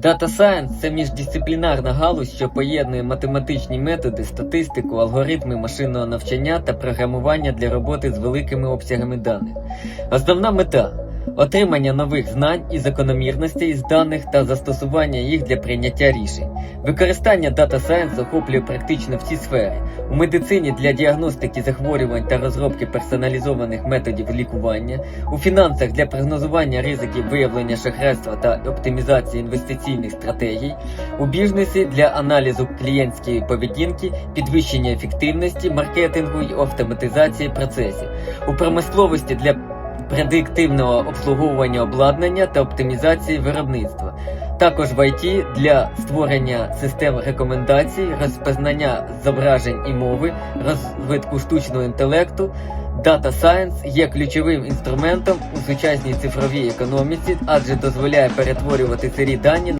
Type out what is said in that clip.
Data Science – це міждисциплінарна галузь, що поєднує математичні методи, статистику, алгоритми машинного навчання та програмування для роботи з великими обсягами даних. Основна мета отримання нових знань і закономірностей з даних та застосування їх для прийняття рішень. Використання Data Science охоплює практично всі сфери. У медицині для діагностики захворювань та розробки персоналізованих методів лікування, у фінансах для прогнозування ризиків виявлення шахрайства та оптимізації інвестиційних стратегій, у бізнесі для аналізу клієнтської поведінки, підвищення ефективності, маркетингу й автоматизації процесів, у промисловості для предиктивного обслуговування обладнання та оптимізації виробництва. Також в IT для створення систем рекомендацій, розпізнання зображень і мови, розвитку штучного інтелекту. Data Science є ключовим інструментом у сучасній цифровій економіці, адже дозволяє перетворювати сирі дані